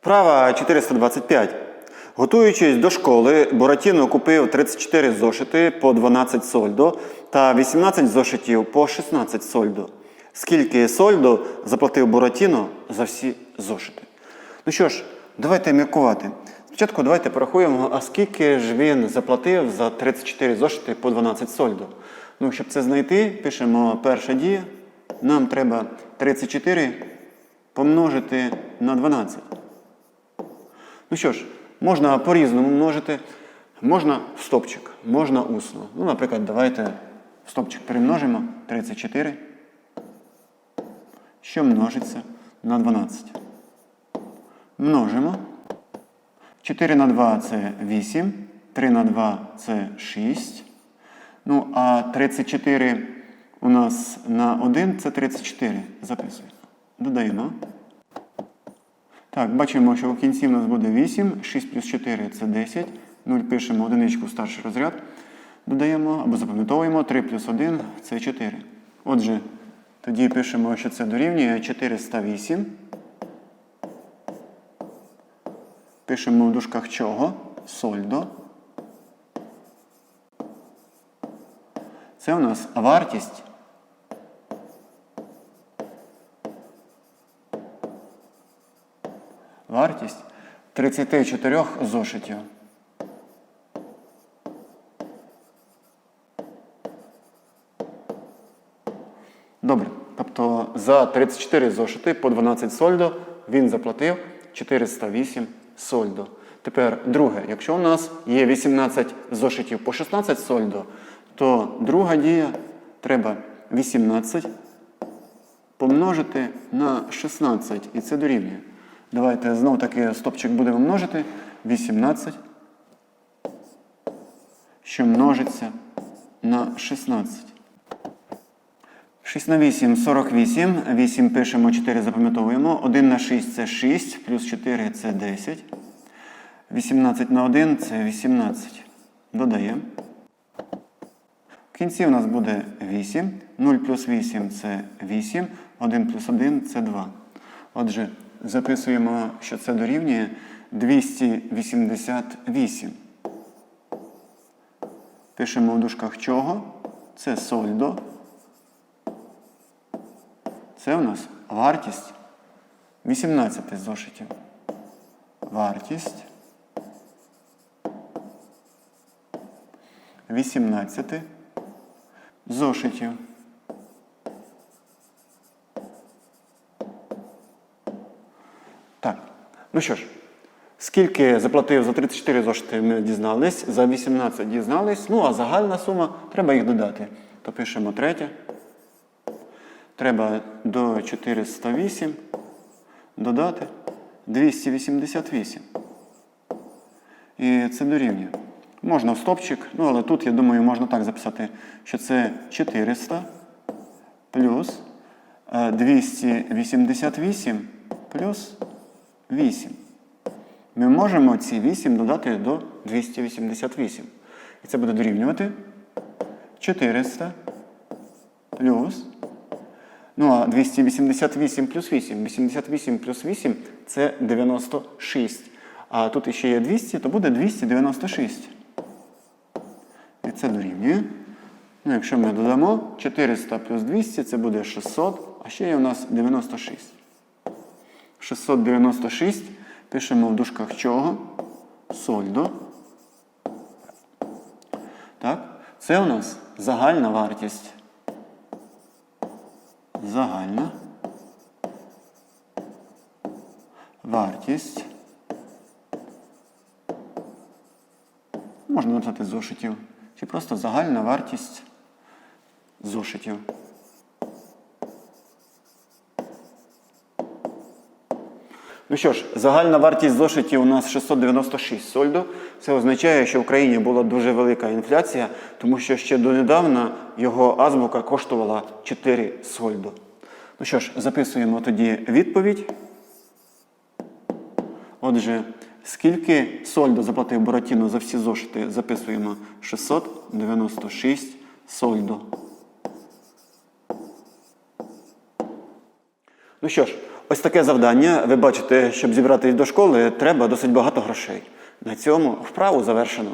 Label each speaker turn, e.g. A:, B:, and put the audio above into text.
A: Вправа 425. Готуючись до школи, Буратіно купив 34 зошити по 12 сольдо та 18 зошитів по 16 сольдо. Скільки сольдо заплатив Буратіно за всі зошити? Ну що ж, давайте міркувати. Спочатку давайте порахуємо, а скільки ж він заплатив за 34 зошити по 12 сольдо. Ну, щоб це знайти, пишемо перша дія. Нам треба 34 помножити на 12. Ну що ж, можна по-різному множити, можна в стопчик, можна усно. Ну, наприклад, давайте в стопчик перемножимо 34, що множиться на 12. Множимо. 4 на 2 це 8, 3 на 2 це 6. Ну, а 34 у нас на 1 це 34. Записуємо. Додаємо. Так, бачимо, що в кінці в нас буде 8, 6 плюс 4 це 10. 0 пишемо одиничку старший розряд. Додаємо або запам'ятовуємо 3 плюс 1 це 4. Отже, тоді пишемо, що це дорівнює 408. Пишемо в дужках чого? Сольдо. Це у нас вартість. Вартість 34 зошитів. Добре. Тобто за 34 зошити по 12 сольдо він заплатив 408 сольдо. Тепер друге, якщо у нас є 18 зошитів по 16 сольдо, то друга дія треба 18 помножити на 16, і це дорівнює. Давайте знову таки стопчик будемо множити. 18, що множиться на 16. 6 на 8 48. 8 пишемо, 4 запам'ятовуємо. 1 на 6 це 6, плюс 4 це 10. 18 на 1 це 18. Додаємо. В кінці у нас буде 8. 0 плюс 8 це 8. 1 плюс 1 це 2. Отже, записуємо, що це дорівнює 288. Пишемо в дужках чого? Це сольдо. Це у нас вартість 18 зошитів. Вартість 18 зошитів. Так. Ну що ж, скільки заплатив за 34 зошити, ми дізнались, за 18 дізнались. Ну, а загальна сума, треба їх додати. То пишемо третє. Треба до 408 додати 288. І це дорівнює. Можна в стопчик, ну але тут, я думаю, можна так записати, що це 400 плюс е, 288 плюс 8. Ми можемо ці 8 додати до 288. І це буде дорівнювати 400 плюс. Ну, а 288 плюс 8. 88 плюс 8 це 96. А тут ще є 200, то буде 296. І це дорівнює. Ну, якщо ми додамо 400 плюс 200, це буде 600, а ще є у нас 96. 696 пишемо в дужках чого? Сольдо. Так, це у нас загальна вартість. Загальна вартість. Можна написати зошитів. Чи просто загальна вартість зошитів. Ну що ж, загальна вартість зошитів у нас 696 сольдо. Це означає, що в країні була дуже велика інфляція, тому що ще донедавна його азбука коштувала 4 сольдо. Ну що ж, записуємо тоді відповідь. Отже, скільки сольдо заплатив Буратіно за всі зошити, записуємо 696 сольдо. Ну що ж, Ось таке завдання. Ви бачите, щоб зібратись до школи, треба досить багато грошей. На цьому вправу завершено.